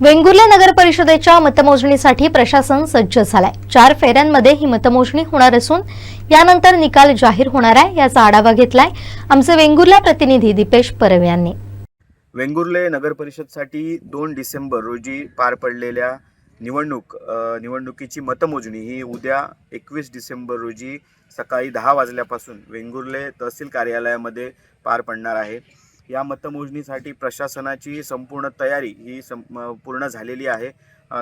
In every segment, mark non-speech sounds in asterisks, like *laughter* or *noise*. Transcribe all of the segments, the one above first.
वेंगुर्ला नगर परिषदेच्या मतमोजणीसाठी प्रशासन सज्ज झालाय. चार फेऱ्यांमध्ये ही मतमोजणी होणार असून यानंतर निकाल जाहीर होणार आहे याचा आढावा घेतलाय आमचे वेंगुर्ला प्रतिनिधी दीपेश परब यांनी. वेंगुर्ले नगर परिषदसाठी दोन डिसेंबर रोजी पार पडलेल्या निवडणूक निवडणुकीची मतमोजणी ही उद्या एकवीस डिसेंबर रोजी सकाळी दहा वाजल्यापासून वेंगुर्ले तहसील कार्यालयामध्ये पार पडणार आहे. या मतमोजणीसाठी प्रशासनाची संपूर्ण तयारी ही सं पूर्ण झालेली आहे.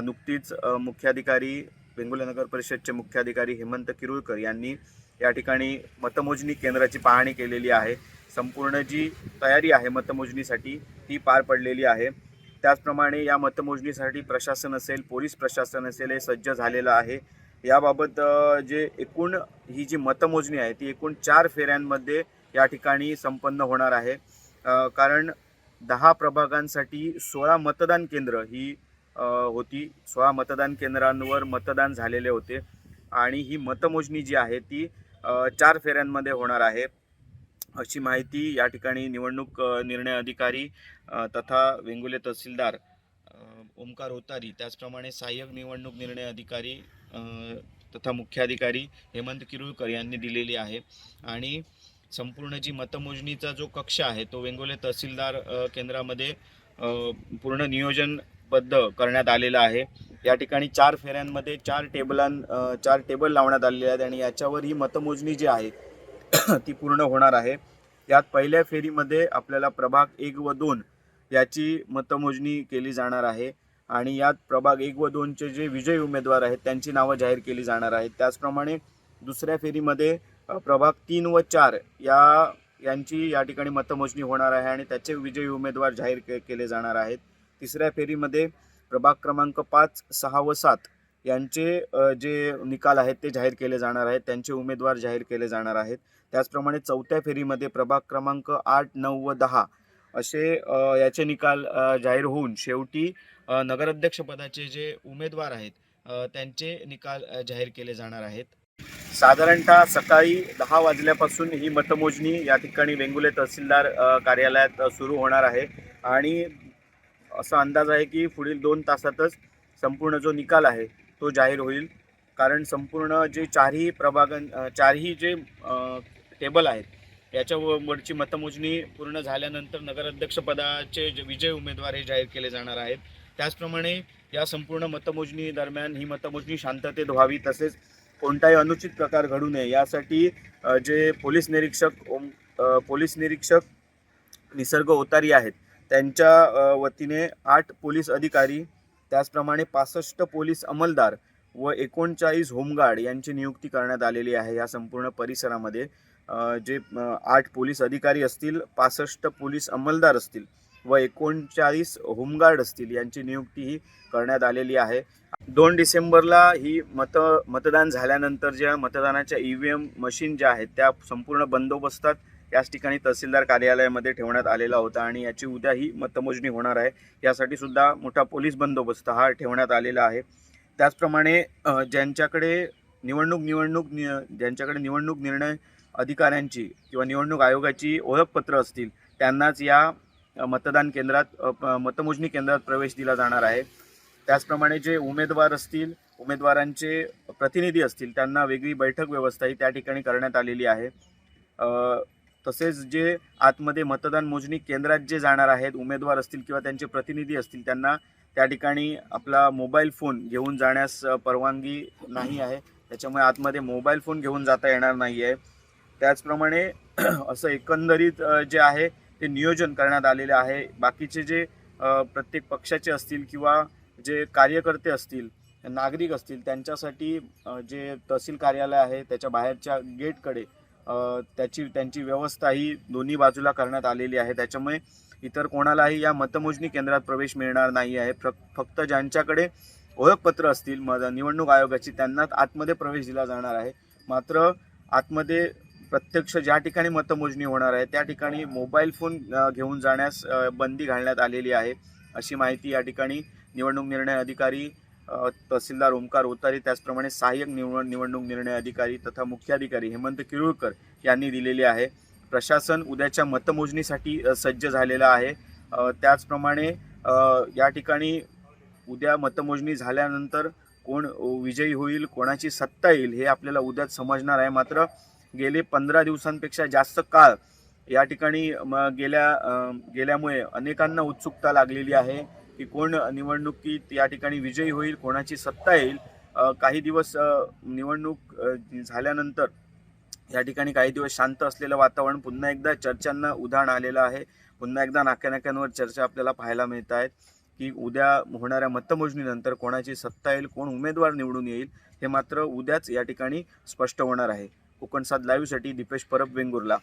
नुकतीच मुख्याधिकारी वेंगुर्ले नगर परिषदचे मुख्याधिकारी हेमंत किरुळकर यांनी या ठिकाणी मतमोजणी केंद्राची पाहणी केलेली आहे. संपूर्ण जी तयारी आहे मतमोजणीसाठी ती पार पडलेली आहे. त्याचप्रमाणे या मतमोजणीसाठी प्रशासन असेल पोलीस प्रशासन असेल हे सज्ज झालेलं आहे. याबाबत जे एकूण ही जी मतमोजणी आहे ती एकूण चार फेऱ्यांमध्ये या ठिकाणी संपन्न होणार आहे. कारण दहा प्रभागांसाठी सोळा मतदान केंद्र ही होती. सोळा मतदान केंद्रांवर मतदान झालेले होते. आणि ही मतमोजणी जी आहे ती चार फेऱ्यांमध्ये होणार आहे. अशी माहिती या ठिकाणी निवडणूक निर्णय अधिकारी तथा वेंगुले तहसीलदार ओमकार होतारी त्याचप्रमाणे सहाय्यक निवडणूक निर्णय अधिकारी तथा मुख्याधिकारी हेमंत किरुळकर यांनी दिलेली आहे. आणि संपूर्ण जी मतमोजणीचा जो कक्ष आहे तो वेंगोले तहसीलदार केंद्रामध्ये पूर्ण नियोजनबद्ध करण्यात आलेला आहे. या ठिकाणी चार फेऱ्यांमध्ये चार टेबलां चार टेबल लावण्यात आलेले आहेत आणि याच्यावर ही मतमोजणी जी आहे *clears throat* ती पूर्ण होणार आहे. यात पहिल्या फेरीमध्ये आपल्याला प्रभाग एक व दोन याची मतमोजणी केली जाणार आहे आणि यात प्रभाग एक व दोनचे जे विजयी उमेदवार आहेत त्यांची नावं जाहीर केली जाणार आहेत. त्याचप्रमाणे दुसऱ्या फेरीमध्ये प्रभाग तीन व चार या यांची या ठिकाणी मतमोजणी होणार आहे आणि त्याचे विजयी उमेदवार जाहीर के केले जाणार आहेत. तिसऱ्या फेरीमध्ये प्रभाग क्रमांक पाच सहा व सात यांचे जे निकाल आहेत ते जाहीर केले जाणार आहेत. त्यांचे उमेदवार जाहीर केले जाणार आहेत. त्याचप्रमाणे चौथ्या फेरीमध्ये प्रभाग क्रमांक आठ नऊ व दहा असे याचे निकाल जाहीर होऊन शेवटी नगराध्यक्षपदाचे जे उमेदवार आहेत त्यांचे निकाल जाहीर केले जाणार आहेत. साधारणतः सकाळी दहा वाजल्यापासून ही मतमोजणी या ठिकाणी वेंगुले तहसीलदार कार्यालयात सुरू होणार आहे. आणि असा अंदाज आहे की पुढील दोन तासातच संपूर्ण जो निकाल आहे तो जाहीर होईल. कारण संपूर्ण जे चारही प्रभागां चारही जे टेबल आहेत याच्या वरची मतमोजणी पूर्ण झाल्यानंतर नगराध्यक्षपदाचे जे विजय उमेदवार हे जाहीर केले जाणार आहेत. त्याचप्रमाणे या संपूर्ण मतमोजणी दरम्यान ही मतमोजणी शांततेत व्हावी तसेच कोणताही अनुचित प्रकार घडू नये. यासाठी जे पोलीस निरीक्षक ओम पोलीस निरीक्षक निसर्ग ओतारी आहेत त्यांच्या वतीने आठ पोलीस अधिकारी त्याचप्रमाणे पासष्ट पोलीस अंमलदार व एकोणचाळीस होमगार्ड यांची नियुक्ती करण्यात आलेली आहे या संपूर्ण परिसरामध्ये. जे आठ पोलीस अधिकारी असतील पासष्ट पोलीस अंमलदार असतील व एकोणचाळीस होमगार्ड असतील यांची नियुक्ती ही करण्यात आलेली आहे. दोन डिसेंबरला ही मत मतदान झाल्यानंतर ज्या मतदानाच्या ई व्ही एम मशीन ज्या आहेत त्या संपूर्ण बंदोबस्तात याच ठिकाणी तहसीलदार कार्यालयामध्ये ठेवण्यात आलेला होता आणि याची उद्या ही मतमोजणी होणार आहे. यासाठी सुद्धा मोठा पोलीस बंदोबस्त हा ठेवण्यात आलेला आहे. त्याचप्रमाणे ज्यांच्याकडे निवडणूक निवडणूक नि ज्यांच्याकडे निवडणूक निर्णय अधिकाऱ्यांची किंवा निवडणूक आयोगाची ओळखपत्र असतील त्यांनाच या मतदान केंद्रात मतमोजणी केंद्रात प्रवेश दिला जाणार आहे. त्याचप्रमाणे जे उमेदवार असतील उमेदवारांचे प्रतिनिधी असतील त्यांना वेगळी बैठक व्यवस्था ही त्या ठिकाणी करण्यात आलेली आहे. तसेच जे आतमध्ये मतदान मोजणी केंद्रात जे जाणार आहेत उमेदवार असतील किंवा त्यांचे प्रतिनिधी असतील त्यांना त्या ठिकाणी आपला मोबाईल फोन घेऊन जाण्यास परवानगी नाही आहे. त्याच्यामुळे आतमध्ये मोबाईल फोन घेऊन जाता येणार नाही आहे त्याचप्रमाणे *clears throat* असं एकंदरीत जे आहे ते नियोजन करण्यात आलेले आहे. बाकीचे जे प्रत्येक पक्षाचे असतील किंवा जे कार्यकर्ते असतील नागरिक असतील त्यांच्यासाठी जे तहसील कार्यालय आहे त्याच्या बाहेरच्या गेटकडे त्याची त्यांची व्यवस्था ही दोन्ही बाजूला करण्यात आलेली आहे. त्याच्यामुळे इतर कोणालाही या मतमोजणी केंद्रात प्रवेश मिळणार नाही आहे. फक- फक्त ज्यांच्याकडे ओळखपत्र असतील म निवडणूक आयोगाची त्यांनाच आतमध्ये प्रवेश दिला जाणार आहे. मात्र आतमध्ये प्रत्यक्ष ज्या ठिकाणी मतमोजणी होणार आहे त्या ठिकाणी मोबाईल फोन घेऊन जाण्यास बंदी घालण्यात आलेली आहे अशी माहिती या ठिकाणी निवडणूक निर्णय अधिकारी तहसीलदार ओमकार ओतारी त्याचप्रमाणे सहाय्यक निवड निवडणूक निर्णय अधिकारी तथा मुख्याधिकारी हेमंत किरुळकर यांनी दिलेली आहे. प्रशासन उद्याच्या मतमोजणीसाठी सज्ज झालेलं आहे. त्याचप्रमाणे या ठिकाणी उद्या मतमोजणी झाल्यानंतर कोण विजयी होईल कोणाची सत्ता येईल हे आपल्याला उद्याच समजणार आहे. मात्र गेले पंधरा दिवसांपेक्षा जास्त काळ या ठिकाणी गेल्या गेल्यामुळे अनेकांना उत्सुकता लागलेली आहे की कोण निवडणुकीत या ठिकाणी विजयी होईल कोणाची सत्ता येईल. काही दिवस निवडणूक झाल्यानंतर या ठिकाणी काही दिवस शांत असलेलं वातावरण पुन्हा एकदा चर्चांना उधाण आलेलं आहे. पुन्हा एकदा नाक्यानाक्यांवर चर्चा आपल्याला पाहायला मिळत आहेत की उद्या होणाऱ्या मतमोजणीनंतर कोणाची सत्ता येईल कोण उमेदवार निवडून येईल हे मात्र उद्याच या ठिकाणी स्पष्ट होणार आहे. कोकणसात लाईव्हसाठी दीपेश परब वेंगुर्ला.